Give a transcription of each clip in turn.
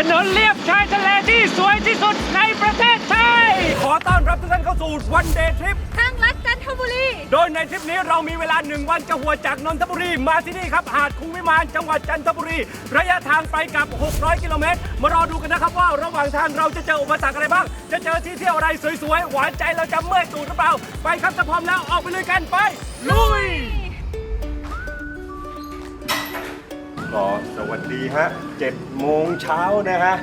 ถนนเลียบชายทะเลที่สวยที่สุดในประเทศไทย ขอต้อนรับทุกท่านเข้าสู่วันเดย์ทริป ทางลัดจันทบุรี โดยในทริปนี้เรามีเวลาหนึ่งวันจะหัวจากนนทบุรีมาที่นี่ครับ หาดคุ้งวิมานจังหวัดจันทบุรี ระยะทางไปกับ 600 กิโลเมตร มารอดูกันนะครับว่าระหว่างทางเราจะเจออุปสรรคอะไรบ้าง จะเจอที่เที่ยวอะไรสวยๆ หวานใจเราจะเมื่อยตูดหรือเปล่า ไปครับถ้าพร้อมแล้วออกไปเลยกันไป ลุย ก็สวัสดีฮะ7โมงเช้านะฮะ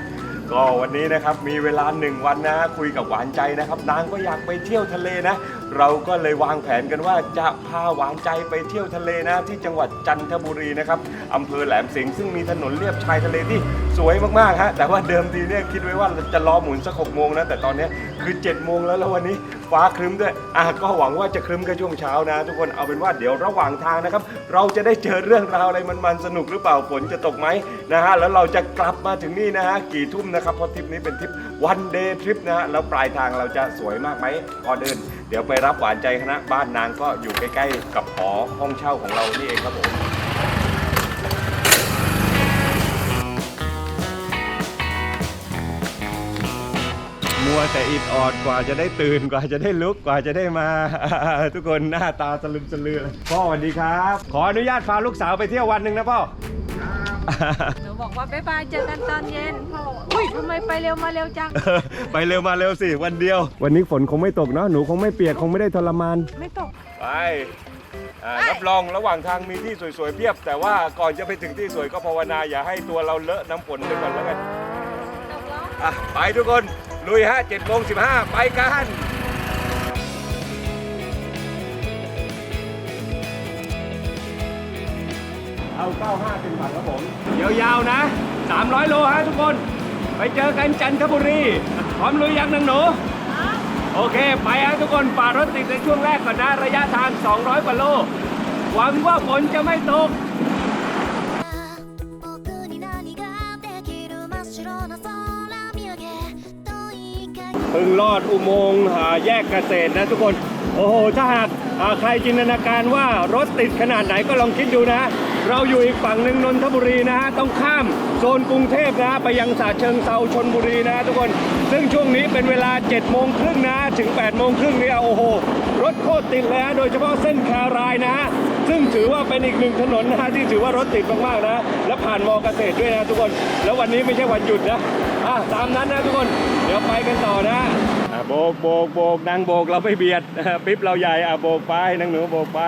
ก็วันนี้นะครับมีเวลาหนึ่งวันนะคุยกับหวานใจนะครับ นางก็อยากไปเที่ยวทะเลนะ เราก็เลยวางแผนกันว่าจะพาหวานใจไปเที่ยวทะเลนะที่จังหวัดจันทบุรีนะครับอำเภอแหลมสิงห์ซึ่งมีถนนเลียบชายทะเลที่สวยมากๆฮะแต่ว่าเดิมทีเนี่ยคิดไว้ว่าจะรอหมุนสักหกโมงนะแต่ตอนนี้คือ7จ็ดโมงแล้วแล้ววันนี้ฟ้าครึ้มด้วยอะก็หวังว่าจะครึ้มแค่ช่วงเช้านะ ทุกคนเอาเป็นว่าเดี๋ยวระหว่างทางนะครับ เราจะได้เจอเรื่องราวอะไรมันๆสนุกหรือเปล่าฝนจะตกไหมนะฮะแล้วเราจะกลับมาถึงนี่นะฮะกี่ทุ่มนะครับเพราะทริปนี้เป็นทริปวันเดย์ทริปนะฮะแล้วปลายทางเราจะสวยมากไหมก่อนเดินเดี๋ยวไปรับหวานใจคณะบ้านนางก็อยู่ใกล้ๆ กับหอห้องเช่าของเรานี่เองครับผม วแต่อิดออดกว่าจะได้ตื่นกว่าจะได้ลุกกว่าจะได้มา ทุกคนหน้าตาสลึมสลือเลยพ่อสวัสดีครับ ขออนุญาตพาลูกสาวไปเที่ยววันหนึ่งนะพ่อหนูบอกว่าบ๊ายบายเจอกันตอนเย็นพ่อบอกอุ้ยทำไมไปเร็วมาเร็วจัง ไปเร็วมาเร็วสิวันเดียว วันนี้ฝนคงไม่ตกเนาะหนูคงไม่เปียกคงไม่ได้ทรมาน ไม่ตก ไปอ่ารับรองระหว่างทางมีที่สวยๆเพียบ แต่ว่าก่อนจะไปถึงที่สวยก็ภาวนาอย่าให้ตัวเราเลอะน้ำฝนไปก่อนแล้วกันตกแล้วอะไปทุกคน ลุยฮะ7โมง15ไปกันเอา 95 เป็นฝันครับผม ยาวๆนะ 300 โลฮะทุกคน ไปเจอกันจันทบุรี พร้อมลุยยังนังหนู โอเค ไปฮะทุกคนฝ่ารถติดในช่วงแรกก่อนนะ ระยะทาง 200 กว่าโล หวังว่าฝนจะไม่ตก พิ่งลอดอุโมงค์แยกเกษตรนะทุกคน โอ้โห ถ้าหากใครจินตนาการว่ารถติดขนาดไหนก็ลองคิดดูนะ เราอยู่อีกฝั่งหนึ่งนนทบุรีนะฮะ ต้องข้ามโซนกรุงเทพนะไปยังสาเชิงเซาชนบุรีนะทุกคน ซึ่งช่วงนี้เป็นเวลา7โมงครึ่งนะ ถึง8โมงครึ่งเนี่ยโอ้โห รถโคตรติดเลยฮะ โดยเฉพาะเส้นแครายนะฮะซึ่งถือว่าเป็นอีกหนึ่งถนนนะฮะที่ถือว่ารถติดมากๆนะ และผ่านมอเกษตรด้วยนะทุกคน แล้ววันนี้ไม่ใช่วันหยุดนะ อะตามนั้นนะทุกคน เดี๋ยวไปกันต่อนะอะโบกโบกโบกนางโบกเราไม่เบียดปิ๊บเราใหญ่อะโบกไปนางหนูโบกไป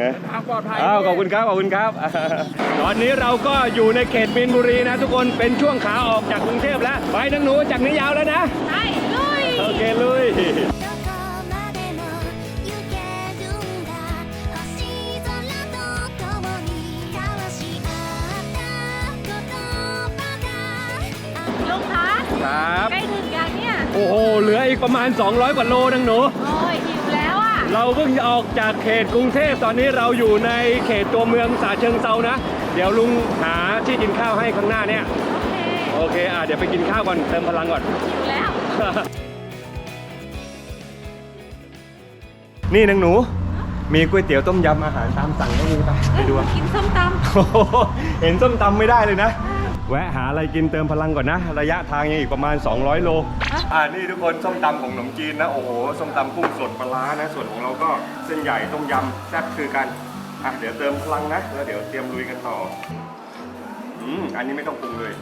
นะทางปลอดภัยอ้าวขอบคุณครับขอบคุณครับ ตอนนี้เราก็อยู่ในเขตมีนบุรีนะ ทุกคนเป็นช่วงขาออกจากกรุงเทพแล้ว ไปนางหนูจากนี้ยาวแล้วนะใช่ลุยโอเคลุย คะครับ ใกล้ถึงยังเนี่ย โอ้โห เหลืออีกประมาณ 200 กว่าโลนางหนู โอ้ยหิวแล้วอะ เราเพิ่งออกจากเขตกรุงเทพตอนนี้เราอยู่ในเขตตัวเมืองสาเชิงเซานะ เดี๋ยวลุงหาที่กินข้าวให้ข้างหน้าเนี่ย โอเค โอเค อะ เดี๋ยวไปกินข้าวก่อน เติมพลังก่อน หิวแล้ว นี่นางหนู มีก๋วยเตี๋ยวต้มยำอาหารตามสั่งก็มีไปไปดูอะกินส้มตโอ้โหเห็นส้มตำไม่ได้เลยนะ แวะหาอะไรกินเติมพลังก่อนนะ ระยะทางยังอีกประมาณ 200 โล อ่านี่ทุกคนส้มตำของขนมจีนนะ โอ้โห ส้มตำกุ้งสดปลาร้านะ ส่วนของเราก็เส้นใหญ่ต้มยำแซ่บคือกัน อะ เดี๋ยวเติมพลังนะ แล้วเดี๋ยวเตรียมลุยกันต่อ อืม อันนี้ไม่ต้องปรุงเลย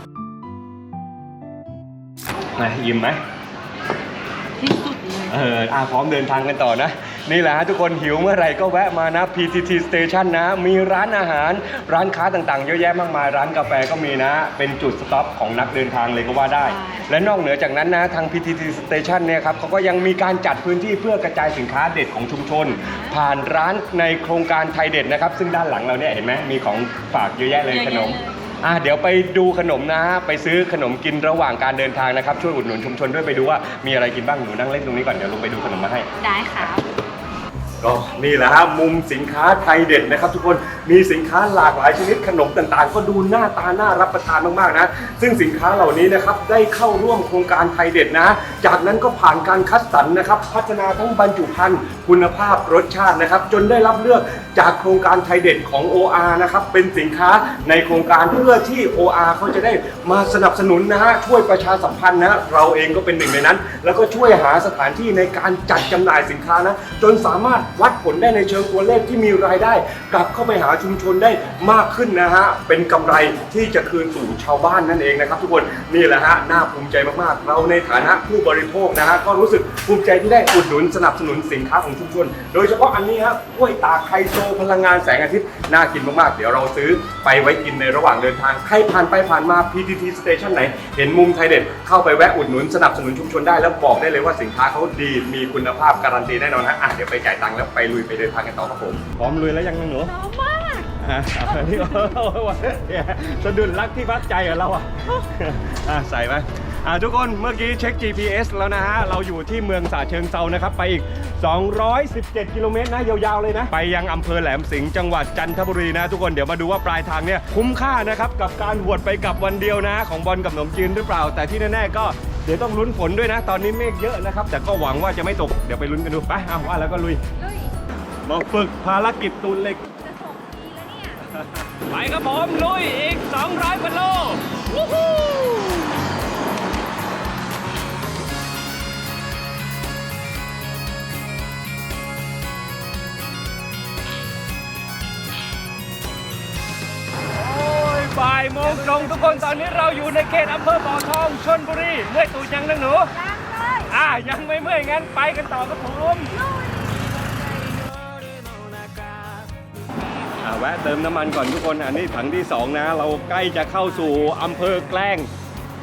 ไงยิ้มไหมำที่สุด เลยเอออาพร้อมเดินทางกันต่อนะ นี่แหละฮะทุกคนหิวเมื่อไหร่ก็แวะมานะ PTT Station นะ มีร้านอาหารร้านค้าต่างๆ เยอะแยะมากมาย ร้านกาแฟก็มีนะ เป็นจุดสต็อปของนักเดินทางเลยก็ว่าได้ และนอกเหนือจากนั้นนะ ทาง PTT Station เนี่ยครับเขาก็ยังมีการจัดพื้นที่เพื่อกระจายสินค้าเด็ดของชุมชน ผ่านร้านในโครงการไทยเด็ดนะครับ ซึ่งด้านหลังเราเนี่ยเห็นไหมมีของฝากเยอะแยะเลยขนม อะเดี๋ยวไปดูขนมนะ ไปซื้อขนมกินระหว่างการเดินทางนะครับ ช่วยอุดหนุนชุมชนด้วยไปดูว่ามีอะไรกินบ้างหนูนั่งเล่นตรงนี้ก่อนเดี๋ยวลงไปดูขนมมาให้ ได้ครับ ก็นี่แหละฮะมุมสินค้าไทยเด็ดนะครับ ทุกคนมีสินค้าหลากหลายชนิดขนมต่างๆ ก็ดูหน้าตาน่ารับประทานมากๆนะซึ่งสินค้าเหล่านี้นะครับได้เข้าร่วมโครงการไทยเด็ดนะ จากนั้นก็ผ่านการคัดสรรนะครับพัฒนาทั้งบรรจุภัณฑ์คุณภาพรสชาตินะครับ จนได้รับเลือกจากโครงการไทยเด็ดของ OR นะครับเป็นสินค้าในโครงการเพื่อที่ OR เขาจะได้มาสนับสนุนนะฮะช่วยประชาสัมพันธ์นะเราเองก็เป็นหนึ่งในนั้น แล้วก็ช่วยหาสถานที่ในการจัดจำหน่ายสินค้านะจนสามารถวัดผลได้ในเชิงตัวเลขที่มีรายได้ กลับเข้าไปหาชุมชนได้มากขึ้นนะฮะเป็นกำไรที่จะคืนสู่ชาวบ้านนั่นเองนะครับทุกคนนี่แหละฮะน่าภูมิใจมากๆ เราในฐานะผู้บริโภคนะฮะก็รู้สึกภูมิใจที่ได้อุดหนุนสนับสนุนสินค้าของชุมชน โดยเฉพาะอันนี้ฮะกล้วยตาไฮโซพลังงานแสงอาทิตย์น่ากินมากๆ เดี๋ยวเราซื้อไปไว้กินในระหว่างเดินทางใครผ่านไปผ่านมา PTT Station ไหน เห็นมุมไทยเด็ดเข้าไปแวะอุดหนุนสนับสนุนชุมชนได้แล้วบอกได้เลยว่าสินค้าเขาดีมีคุณภาพการันตีแน่นอนฮะอะเดี๋ยวไปจ่ายตังค์แล้วไปลุยไปเดินทางกันต่อครับผม พร้อมลุยแล้วยังหนูหนาวมากอะเอาที่เนี่ยสะดุดรักที่พักใจกับเราอะอะใส่ไปอะทุกคนเมื่อกี้เช็ค GPS แล้วนะฮะ เราอยู่ที่เมืองสาเชิงเซานะครับ ไปอีก 217 กิโลเมตรนะยาวๆเลยนะ ไปยังอำเภอแหลมสิงห์จังหวัดจันทบุรีนะ ทุกคนเดี๋ยวมาดูว่าปลายทางเนี่ยคุ้มค่านะครับ กับการหวดไปกับวันเดียวนะ ของบอลกับขนมจีนหรือเปล่า แต่ที่แน่ๆก็เดี๋ยวต้องลุ้นฝนด้วยนะ ตอนนี้เมฆเยอะนะครับ แต่ก็หวังว่าจะไม่ตก เดี๋ยวไปลุ้นกันดูไปเอาว่าแล้วก็ลุย ลุยมาฝึกภารกิจตูนเหล็ก จะส่งทีแล้วเนี่ย ไปครับผมลุยอีก 200กิโลวู้ฮู้โอ้ยบ่ายโมงตรงทุกคนตอนนี้เราอยู่ในเขตอำเภอบ่อทองชนบุรีเมื่อยตูดยังนะหนู ยังเลย อ่ายังไม่เมื่อยงั้นไปกันต่อครับผมอ่าแวะเติมน้ำมันก่อนทุกคนอันนี้ถังที่ 2 นะ เราใกล้จะเข้าสู่อำเภอแกล้ง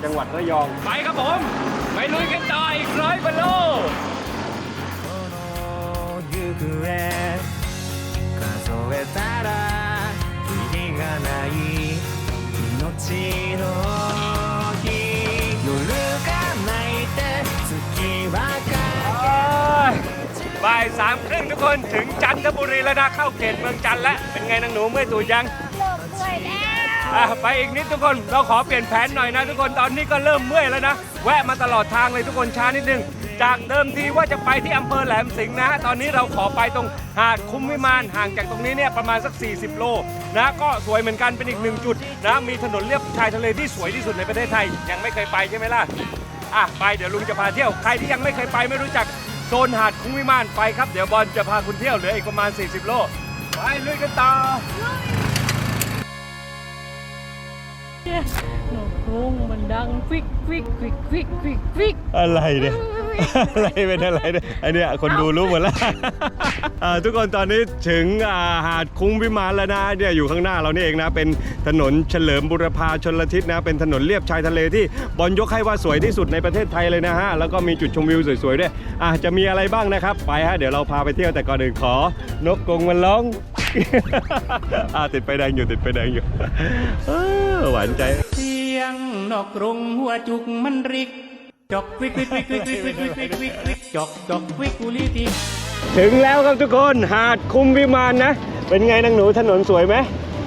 จังหวัดระยอง ไปครับผม ไปลุยกันต่ออีกร้อยกิโล 行方数えたら意味がない命の บ่ายสามครึ่งทุกคนถึงจันทบุรีแล้วนะเข้าเขตเมืองจันทร์แล้วเป็นไงนางหนูเมื่อยตูดยังเริ่มเมื่อยแล้วอะไปอีกนิดทุกคนเราขอเปลี่ยนแผนหน่อยนะ ทุกคนตอนนี้ก็เริ่มเมื่อยแล้วนะ แวะมาตลอดทางเลยทุกคนช้านิดนึง จากเดิมทีว่าจะไปที่อำเภอแหลมสิงห์นะฮะตอนนี้เราขอไปตรงหาดคุ้มวิมานห่างจากตรงนี้เนี่ยประมาณสัก 40 โลนะก็สวยเหมือนกันเป็นอีกหนึ่งจุดนะมีถนนเลียบชายทะเลที่สวยที่สุดในประเทศไทยยังไม่เคยไปใช่ไหมล่ะอะไปเดี๋ยวลุงจะพาเที่ยวใครที่ยังไม่เคยไปไม่รู้จัก โซนหาดคุ้มวิมานไปครับ เดี๋ยวบอลจะพาคุณเที่ยวเหลืออีกประมาณ 40 โล ไปลุยกันต่อหนูกรุงมันดังฟิกฟิกฟิกฟิกฟิกฟิกอะไรเนี่ย อะไรเป็นอะไรเนี่ยไอเนี่ยคนดูรู้หมดแล้วอ่าทุกคนตอนนี้ถึงอ่าหาดคุ้งวิมานแล้วนะเนี่ยอยู่ข้างหน้าเรานี่เองนะ เป็นถนนเฉลิมบุรพาชนลทิศนะ เป็นถนนเลียบชายทะเลที่บอลยกให้ว่าสวยที่สุดในประเทศไทยเลยนะฮะ แล้วก็มีจุดชมวิวสวยๆด้วยอะจะมีอะไรบ้างนะครับ ไปฮะเดี๋ยวเราพาไปเที่ยวแต่ก่อนอื่นขอ นกกรงมันร้อง อ่าติดไฟแดงอยู่ติดไฟแดงอยู่เออหวานใจ เสียงนกกรงหัวจุกมันริก จกวิกวิกวิกวิกวิกวิกวิกวิกวิกวิกจกจกวิกกุลิติถึงแล้วครับทุกคนหาดคุ้มวิมานนะ เป็นไงนางหนูถนนสวยไหม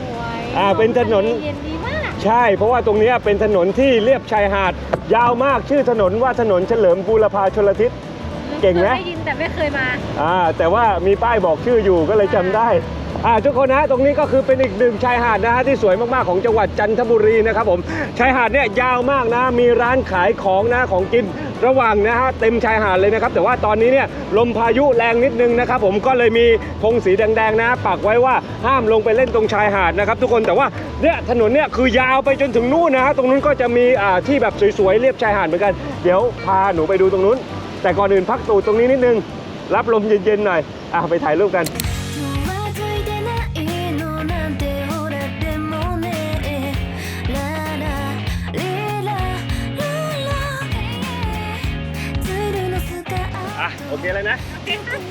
สวยอ่าเป็นถนน เย็นดีมากใช่ เพราะว่าตรงเนี้ยเป็นถนนที่เรียบชายหาด ยาวมากชื่อถนนว่าถนนเฉลิมบูรพาชลทิศ เก่งไหม คยได้ยินแต่ไม่เคยมา อ่าแต่ว่ามีป้ายบอกชื่ออยู่ก็เลยจำได้ อ่าทุกคนนะตรงนี้ก็คือเป็นอีกหนึ่งชายหาดนะฮะที่สวยมากๆของจังหวัดจันทบุรีนะครับผมชายหาดเนี่ยยาวมากนะ มีร้านขายของนะของกินระหว่างนะฮะเต็มชายหาดเลยนะครับ แต่ว่าตอนนี้เนี่ยลมพายุแรงนิดนึงนะครับผมก็เลยมีธงสีแดงๆนะปักไว้ว่าห้ามลงไปเล่นตรงชายหาดนะครับทุกคนแต่ว่าเนี่ยถนนเนี่ยคือยาวไปจนถึงนู่นนะฮะตรงนู้นก็จะมีอ่าที่แบบสวยๆเรียบชายหาดเหมือนกันเดี๋ยวพาหนูไปดูตรงนู้น แต่ก่อนอื่นพักตูดตรงนี้นิดนึง รับลมเย็นๆหน่อยอะไปถ่ายรูปกัน โอเคเลยนะ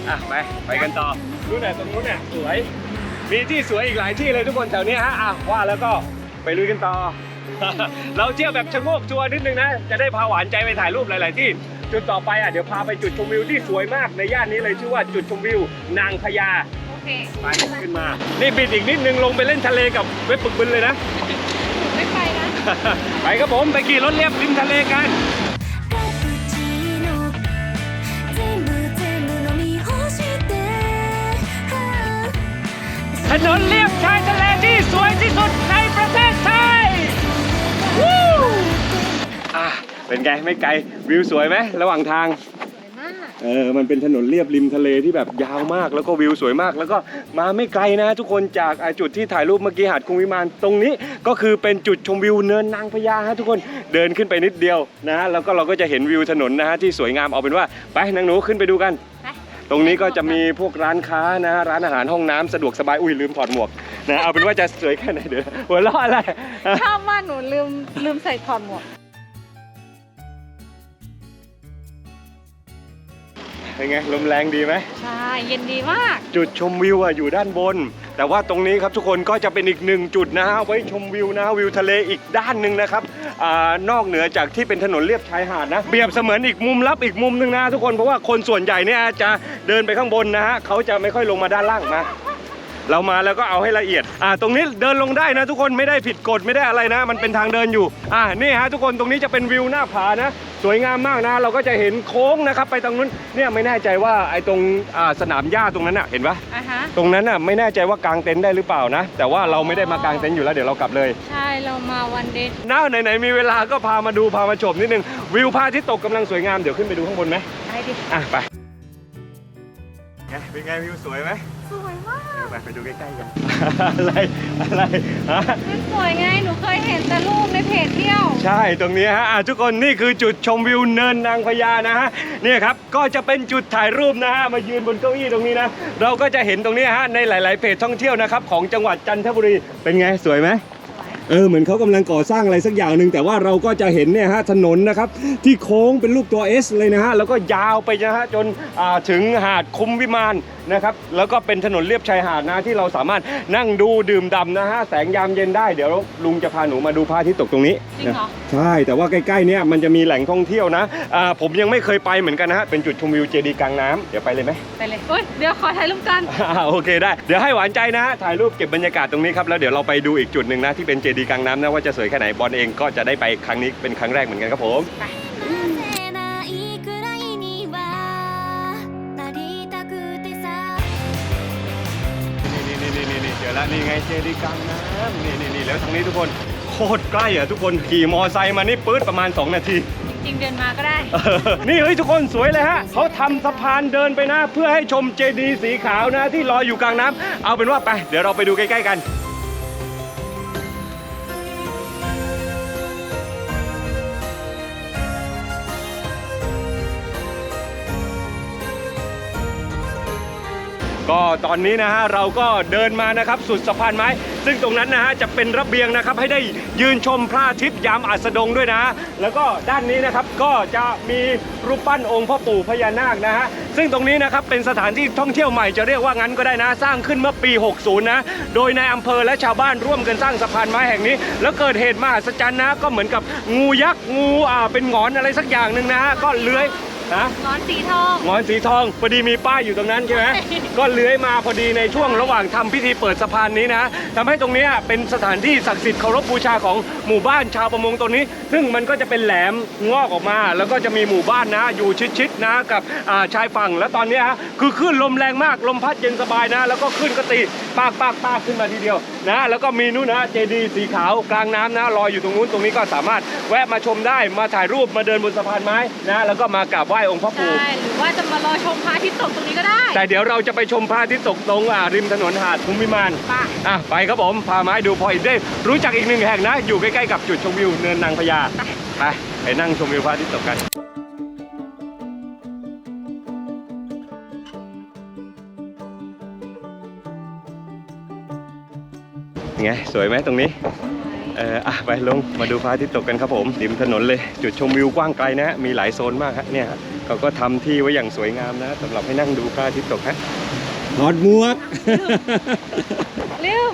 อะไปไปกันต่อนู่นน่ะตรงนู้นน่ะสวย มีที่สวยอีกหลายที่เลยทุกคนแถวเนี้ยฮะอะว่าแล้วก็ไปลุยกันต่อ เราเที่ยวแบบชะโงกทัวร์นิดนึงนะ จะได้พาหวานใจไปถ่ายรูปหลาย ๆ ที่จุดต่อไปอะเดี๋ยวพาไปจุดชมวิวที่สวยมากในย่านนี้เลยชื่อว่าจุดชมวิวนางพญาโอเคไปขึ้นมา นี่บิดอีกนิดนึงลงไปเล่นทะเลกับเว็บปึกบึนเลยนะหนูไม่ไปนะ ไปครับผมไปขี่รถเลียบริมทะเลกัน ถนนเลียบชายทะเลที่สวยที่สุดในประเทศไทยวู้อะเป็นไงไม่ไกลวิวสวยไหมระหว่างทางสวยมากเออมันเป็นถนนเรียบริมทะเลที่แบบยาวมาก แล้วก็วิวสวยมาก แล้วก็มาไม่ไกลนะทุกคนจากอ่าจุดที่ถ่ายรูปเมื่อกี้หาดคุงวิมานตรงนี้ ก็คือเป็นจุดชมวิวเนินนางพญาฮะทุกคนเดินขึ้นไปนิดเดียวนะแล้วก็เราก็จะเห็นวิวถนนนะฮะที่สวยงามเอาเป็นว่าไปนางหนูขึ้นไปดูกันไป ตรงนี้ก็จะมีพวกร้านค้านะร้านอาหารห้องน้ำสะดวกสบายอุ้ยลืมถอดหมวกนะเอาเป็นว่าจะสวยแค่ไหนเดี๋ยวหัวเราะอะไร ชอบมากหนูลืมลืมใส่ถอดหมวก เป็นไงลมแรงดีไหมใช่เย็นดีมาก จุดชมวิวอะอยู่ด้านบน แต่ว่าตรงนี้ครับทุกคนก็จะเป็นอีกหนึ่งจุดนะฮะไว้ชมวิวนะฮะวิวทะเลอีกด้านหนึ่งนะครับอานอกเหนือจากที่เป็นถนนเลียบชายหาดนะเปรียบเสมือนอีกมุมลับอีกมุมหนึ่งนะทุกคนเพราะว่าคนส่วนใหญ่เนี่ยจะเดินไปข้างบนนะฮะเขาจะไม่ค่อยลงมาด้านล่างมาเรามาแล้วก็เอาให้ละเอียด อ่า ตรงนี้เดินลงได้นะ ทุกคนไม่ได้ผิดกฎไม่ได้อะไรนะ มันเป็นทางเดินอยู่ อ่า นี่ฮะทุกคนตรงนี้จะเป็นวิวหน้าผานะ สวยงามมากนะ เราก็จะเห็นโค้งนะครับไปตรงนู้นเนี่ยไม่แน่ใจว่าไอ้ตรงอ่าสนามหญ้าตรงนั้นอะเห็นปะอะฮะ ตรงนั้นอะไม่แน่ใจว่ากางเต็นท์ได้หรือเปล่านะ แต่ว่าเราไม่ได้มากางเต็นท์อยู่แล้วเดี๋ยวเรากลับเลย ใช่เรามาวันเดย์น้าไหนๆมีเวลาก็พามาดูพามาชมนิดนึงวิวพระอาทิตย์ตกกำลังสวยงามเดี๋ยวขึ้นไปดูข้างบนไหม ไปดิ อะไปไง เป็นไงวิวสวยไหมสวยมาก ไปไปดูใกล้ๆกัน อะไรอะไรฮะมันสวยไง หนูเคยเห็นแต่รูปในเพจเที่ยว ใช่ตรงนี้ฮะอะทุกคนนี่คือจุดชมวิวเนินนางพญานะฮะเนี่ยครับก็จะเป็นจุดถ่ายรูปนะฮะมายืนบนเก้าอี้ตรงนี้นะเราก็จะเห็นตรงนี้ฮะในหลาย ๆ เพจท่องเที่ยวนะครับของจังหวัดจันทบุรีเป็นไงสวยไหม เออเหมือนเขากำลังก่อสร้างอะไรสักอย่างหนึ่งแต่ว่าเราก็จะเห็นเนี่ยฮะถนนนะครับที่โค้งเป็นรูปตัว S เลยนะฮะแล้วก็ยาวไปนะฮะจนถึงหาดคุ้มวิมาน นะครับแล้วก็เป็นถนนเลียบชายหาดนะที่เราสามารถนั่งดูดื่มด่ำนะฮะแสงยามเย็นได้เดี๋ยวลุงจะพาหนูมาดูพระอาทิตย์ตกตรงนี้จริงเหรอ ใช่แต่ว่าใกล้ๆเนี่ยมันจะมีแหล่งท่องเที่ยวนะอ่าผมยังไม่เคยไปเหมือนกันนะฮะเป็นจุดชมวิวเจดีย์กลางน้ำเดี๋ยวไปเลยไหม ไปเลยเฮ้ยเดี๋ยวขอถ่ายรูปกัน อ่าโอเคได้ เดี๋ยวให้หวานใจนะ ถ่ายรูปเก็บบรรยากาศตรงนี้ครับ แล้วเดี๋ยวเราไปดูอีกจุดหนึ่งนะ ที่เป็นเจดีย์กลางน้ำนะ ว่าจะสวยแค่ไหนบอลเองก็จะได้ไปครั้งนี้เป็นครั้งแรกเหมือนกันครับผมせ อแล้วนี่ไงเจดีย์กลางน้ำนี่นี่นี่แล้วทางนี้ทุกคนโคตรใกล้อะทุกคนขี่มอไซค์มานี่ปื๊ดประมาณ 2 นาที จริงเดินมาก็ได้ นี่เฮ้ยทุกคนสวยเลยฮะเขาทำสะพานเดินไปนะ เพื่อให้ชมเจดีย์สีขาวนะที่ลอยอยู่กลางน้ำเอาเป็นว่าไป เดี๋ยวเราไปดูใกล้ ๆ กัน ก็ตอนนี้นะฮะเราก็เดินมานะครับสุดสะพานไม้ ซึ่งตรงนั้นนะฮะจะเป็นระเบียงนะครับให้ได้ยืนชมพระอาทิตย์ยามอัสดงด้วยนะแล้วก็ด้านนี้นะครับก็จะมีรูปปั้นองค์พ่อปู่พญานาคนะฮะซึ่งตรงนี้นะครับเป็นสถานที่ท่องเที่ยวใหม่จะเรียกว่างั้นก็ได้นะ สร้างขึ้นเมื่อปี 60 นะโดยในายอำเภอและชาวบ้านร่วมกันสร้างสะพานไม้แห่งนี้ แล้วเกิดเหตุมหัศจรรย์นะก็เหมือนกับงูยักษ์งูอ่าเป็นหงอนอะไรสักอย่างหนึ่งนะฮะก็เลื้อย นะงอนสีทองหงอนสีทองพอดีมีป้ายอยู่ตรงนั้นใช่ไหมก็เลื้อยมาพอดีในช่วงระหว่างทำพิธีเปิดสะพานนี้นะทำให้ตรงเนี้ยเป็นสถานที่ศักดิ์สิทธิ์เคารพบูชาของหมู่บ้านชาวประมงตรงนี้ ซึ่งมันก็จะเป็นแหลมงอกออกมา แล้วก็จะมีหมู่บ้านนะ อยู่ชิดๆนะกับอ่าชายฝั่งแล้วตอนเนี้ยฮะคือคลื่นลมแรงมากลมพัดเย็นสบายนะ แล้วก็คลื่นก็ตีปากปากปากขึ้นมาทีเดียวนะแล้วก็มีนู่นนะเจดีย์สีขาวกลางน้ำนะลอยอยู่ตรงนู้นตรงนี้ก็สามารถแวะมาชมได้มาถ่ายรูปมาเดินบนสะพานไม้นะแล้วก็มากราบไหว้องค์พ่อปู่ ใช่หรือว่าจะมารอชมพระอาทิตย์ตกตรงนี้ก็ได้ แต่เดี๋ยวเราจะไปชมพระอาทิตย์ตกตรงอ่าริมถนนหาดภูมิมานไป อะไปครับผมพามาให้ดูพออีกได้ รู้จักอีกหนึ่งแห่งนะ อยู่ใกล้ๆกับจุดชมวิวเนินนางพญาไปไปนั่งชมวิวพระอาทิตย์ตกกัน ไงสวยไหมตรงนี้ เอออะไปลงมาดูพระอาทิตย์ตกกันครับผมริมถนนเลยจุดชมวิวกว้างไกลนะมีหลายโซนมากฮะเนี่ยเขาก็ทำที่ไว้อย่างสวยงามนะสำหรับให้นั่งดูพระอาทิตย์ตกฮะถอดหมวกลืม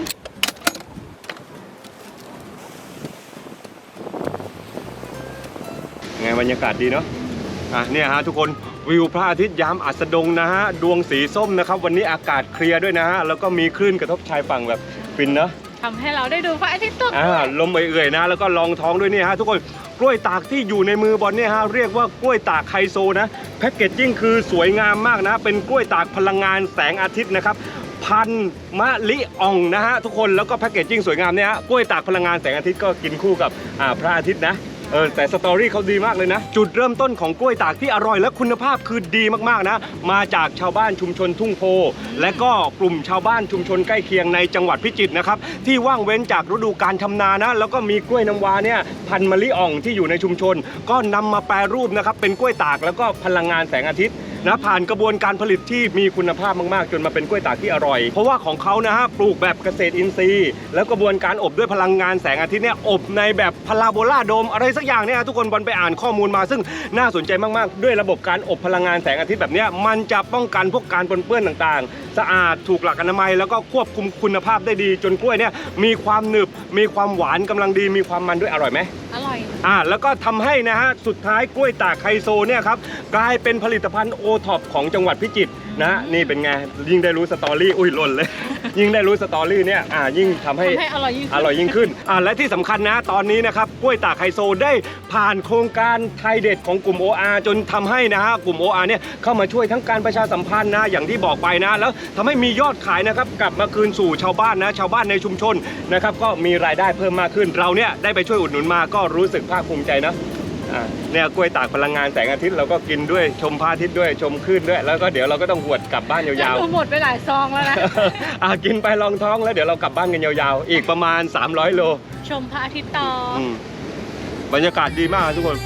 ไงบรรยากาศดีเนาะอะเนี่ยฮะทุกคนวิวพระอาทิตย์ยามอัสดงนะฮะดวงสีส้มนะครับ วันนี้อากาศเคลียร์ด้วยนะฮะแล้วก็มีคลื่นกระทบชายฝั่งแบบฟินเนาะ ทำให้เราได้ดูพระอาทิตย์ตกอ่าลมเอื่อยๆนะ แล้วก็ลองท้องด้วยเนี่ยฮะทุกคนกล้วยตากที่อยู่ในมือบอลเนี่ยฮะเรียกว่ากล้วยตากไฮโซนะแพ็กเกจจิ้งคือสวยงามมากนะ เป็นกล้วยตากพลังงานแสงอาทิตย์นะครับพันมะลิอ่องนะฮะทุกคนแล้วก็แพ็กเกจจิ้งสวยงามเนี่ยฮะกล้วยตากพลังงานแสงอาทิตย์ก็กินคู่กับอ่าพระอาทิตย์นะ เออแต่สตอรี่เขาดีมากเลยนะ จุดเริ่มต้นของกล้วยตากที่อร่อยและคุณภาพคือดีมากๆนะ มาจากชาวบ้านชุมชนทุ่งโพ และก็กลุ่มชาวบ้านชุมชนใกล้เคียงในจังหวัดพิจิตรนะครับที่ว่างเว้นจากฤดูการทำนานะ แล้วก็มีกล้วยน้ำว้าเนี่ยพันมะลิอ่องที่อยู่ในชุมชน ก็นำมาแปรรูปนะครับเป็นกล้วยตากแล้วก็พลังงานแสงอาทิตย์ นะผ่านกระบวนการผลิตที่มีคุณภาพมากๆ จนมาเป็นกล้วยตากที่อร่อย เพราะว่าของเขานะฮะปลูกแบบเกษตรอินทรีย์ แล้วกระบวนการอบด้วยพลังงานแสงอาทิตย์เนี่ยอบในแบบพาราโบลาโดมอะไรสักอย่างเนี่ยทุกคนบอลไปอ่านข้อมูลมา ซึ่งน่าสนใจมากๆ ด้วยระบบการอบพลังงานแสงอาทิตย์แบบนี้มันจะป้องกันพวกการปนเปื้อนต่างๆ สะอาดถูกหลักอนามัย แล้วก็ควบคุมคุณภาพได้ดีจนกล้วยเนี่ยมีความหนึบมีความหวานกำลังดีมีความมันด้วยอร่อยไหมอ ร่อย อ่าแล้วก็ทำให้นะฮะสุดท้ายกล้วยตากไฮโซเนี่ยครับกลายเป็นผลิตภัณฑ์โอท็อปของจังหวัดพิจิตร นะฮะนี่เป็นไงยิ่งได้รู้สตอรี่อุ้ยหล่นเลย ยิ่งได้รู้สตอรี่เนี่ยอ่ายิ่งทำให้ ทำให้อร่อยยิ่งขึ้น อร่อยยิ่งขึ้นอ่าและที่สำคัญนะ ตอนนี้นะครับกล้วยตากไฮโซได้ผ่านโครงการไทยเด็ดของกลุ่ม OR จนทำให้นะฮะกลุ่ม OR เนี่ยเข้ามาช่วยทั้งการประชาสัมพันธ์นะอย่างที่บอกไปนะ แล้วทำให้มียอดขายนะครับกลับมาคืนสู่ชาวบ้านนะชาวบ้านในชุมชนนะครับก็มีรายได้เพิ่มมากขึ้นเราเนี่ยได้ไปช่วยอุดหนุนมาก็รู้สึกภาคภูมิใจนะอ่า เนี่ยกล้วยตากพลังงานแสงอาทิตย์เราก็กินด้วยชมพระอาทิตย์ด้วยชมคลื่นด้วย แล้วก็เดี๋ยวเราก็ต้องหวดกลับบ้านยาวดูหมดไปหลายซองแล้วนะๆอะกินไปลองท้องแล้วเดี๋ยวเรากลับบ้านกันยาวๆ อีกประมาณ 300 โล ชมพระอาทิตย์ต่อออืมบรรยากาศดีมากทุกคน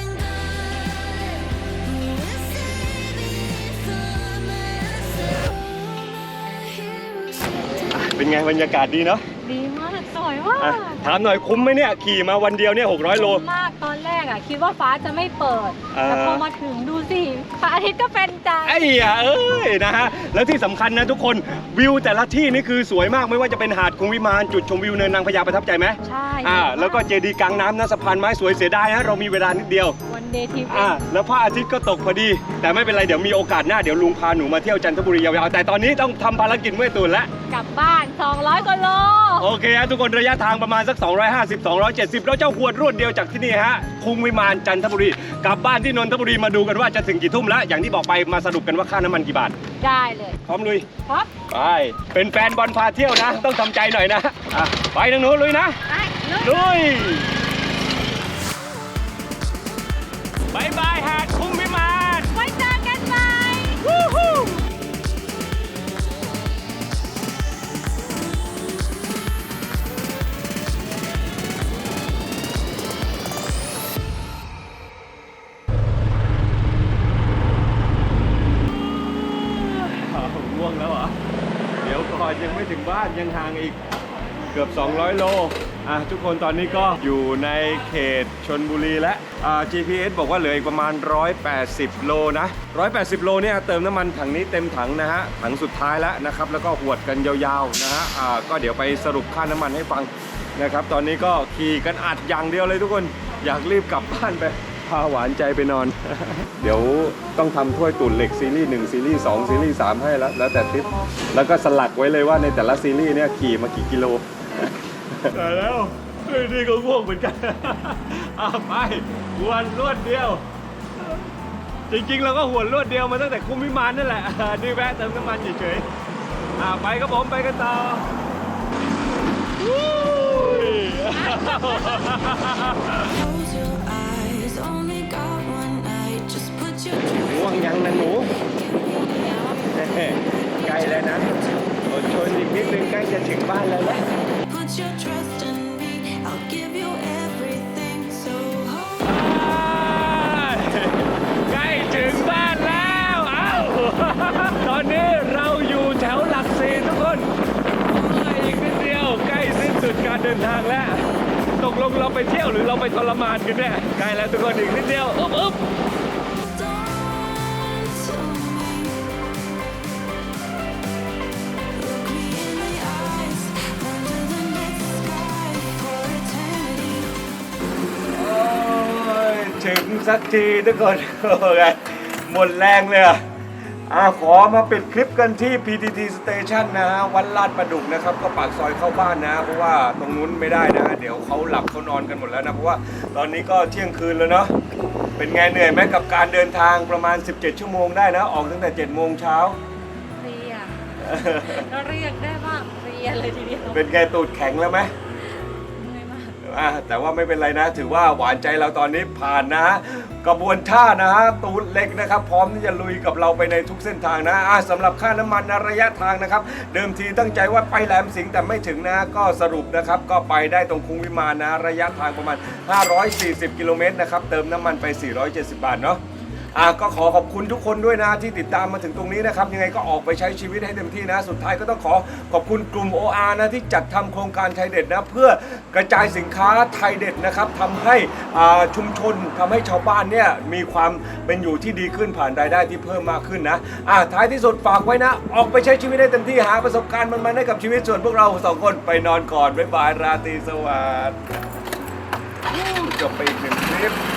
เป็นไงบรรยากาศดีเนาะดีมาก สวยมาอะกถามหน่อยคุ้มไหมเนี่ยขี่มาวันเดียวเนี่ย600 โล มากตอนแรกอะ คิดว่าฟ้าจะไม่เปิด อ่า แต่พอมาถึงดูสิพระอาทิตย์ก็เป็นใจไอ้เหี้ยเอ้ยนะฮะแล้วที่สำคัญนะทุกคนวิวแต่ละที่นี่คือสวยมากไม่ว่าจะเป็นหาดคงวิมานจุดชมวิวเนินนางพญาประทับใจไหมใช่อ่าแล้วก็เจดีย์กลางน้ำนะสะพานไม้สวยเสียดายฮะเรามีเวลานิดเดียววันเดย์ทีอ่าแล้วพระอาทิตย์ก็ตกพอดี แต่ไม่เป็นไรเดี๋ยวมีโอกาสหน้าเดี๋ยวลุงพาหนูมาเที่ยวจันทบุรียาวๆแต่ตอนนี้ต้องทำภารกิจเมื่อยตูนแล้วกลับบ้าน 200กว่าโล โอเคฮะทุกคนระยะทางประมาณสัก 250 270 แล้วเจ้าขวดรวดเดียวจากที่นี่ฮะพุงวิมานจันทบุรี กลับบ้านที่นนทบุรีมาดูกันว่าจะถึงกี่ทุ่มแล้ว อย่างที่บอกไปมาสรุปกันว่าค่าน้ำมันกี่บาท ได้เลยพร้อมลุยครับไปเป็นแฟนบอลพาเที่ยวนะ ต้องทำใจหน่อยนะอะไปทางนู้นลุยนะไปลุยลุยบายบายหาดพุง ยังห่างอีกเกือบ 200 โลอะทุกคนตอนนี้ก็อยู่ในเขตชนบุรีแล้วอ่า GPS บอกว่าเหลืออีกประมาณ 180 โลนะ 180 โลเนี่ยเติมน้ำมันถังนี้เต็มถังนะฮะ ถังสุดท้ายแล้วนะครับ แล้วก็หวดกันยาวๆนะฮะอ่าก็เดี๋ยวไปสรุปค่าน้ำมันให้ฟังนะครับ ตอนนี้ก็ขี่กันอัดอย่างเดียวเลยทุกคน อยากรีบกลับบ้านไป พาหวานใจไปนอน เดี๋ยวต้องทำถ้วยตุ่นเหล็กซีรีส์1ซีรีส์2ซีรีส์3ให้แล้วแล้วแต่ทริปแล้วก็สลักไว้เลยว่าในแต่ละซีรีส์เนี่ยขี่มากี่กิโลแต่แล้วนี่ก็ง่วงเหมือนกันเอาไปหวนรวดเดียว จริงๆเราก็หวนรวดเดียวมาตั้งแต่คุมวิมานนั่นแหละนี่แวะเติมน้ำมันเฉยๆอ่าไปครับผมไปกันต่อวู้ ง่วงยังนะหนูใกล้แล้วนะอดทนอีกนิดนึงใกล้จะถึงบ้านแล้วนะ put your trust in me. I'll give you everything. So hold ใกล้ถึงบ้านแล้วเอ้าตอนนี้เราอยู่แถวหลักสี่ทุกคนอีกนิดเดียวใกล้สิ้นสุดการเดินทางแล้วตกลงเราไปเที่ยวหรือเราไปทรมานกันเนี่ยใกล้แล้วทุกคนอีกนิดเดียวอึ๊บอึ๊บ ถึถึงสักทีทุกคนโอ้ยหมดแรงเลยอะอะขอมาปิดคลิปกันที่ PTT Station นะฮะวัดลาดประดุกนะครับ ก็ปากซอยเข้าบ้านนะ เพราะว่าตรงนู้นไม่ได้นะ เดี๋ยวเขาหลับเขานอนกันหมดแล้วนะ เพราะว่าตอนนี้ก็เที่ยงคืนแล้วเนาะเป็นไงเหนื่อยไหมกับการเดินทางประมาณ 17 ชั่วโมงได้นะ ออกตั้งแต่ 7 โมงเช้า เพลียเราเรียกได้ว่าเพลียเลยทีเดียว เป็นไงตูดแข็งแล้วไหมเหนื่ อะแต่ว่าไม่เป็นไรนะ ถือว่าหวานใจเราตอนนี้ผ่านนะ กระบวนท่านะตูดเล็กนะครับ พร้อมที่จะลุยกับเราไปในทุกเส้นทางนะอะสำหรับค่าน้ำมันนะระยะทางนะครับ เดิมทีตั้งใจว่าไปแหลมสิงห์แต่ไม่ถึงนะ ก็สรุปนะครับก็ไปได้ตรงคุงวิมานนะ ระยะทางประมาณ 540 กิโลเมตรนะครับ เติมน้ำมันไป 470 บาทเนาะ อะก็ขอขอบคุณทุกคนด้วยนะที่ติดตามมาถึงตรงนี้นะครับ ยังไงก็ออกไปใช้ชีวิตให้เต็มที่นะ สุดท้ายก็ต้องขอขอบคุณกลุ่ม OR นะที่จัดทำโครงการไทยเด็ดนะเพื่อกระจายสินค้าไทยเด็ดนะครับทำให้อ่าชุมชนทำให้ชาวบ้านเนี่ยมีความเป็นอยู่ที่ดีขึ้นผ่านรายได้ที่เพิ่มมากขึ้นนะอะท้ายที่สุดฝากไว้นะ ออกไปใช้ชีวิตให้เต็มที่หาประสบการณ์มันๆให้กับชีวิตส่วนพวกเราสองคนไปนอนก่อนบ๊ายบายราตรีสวัสดิ์จบไปอีกหนึ่งคลิป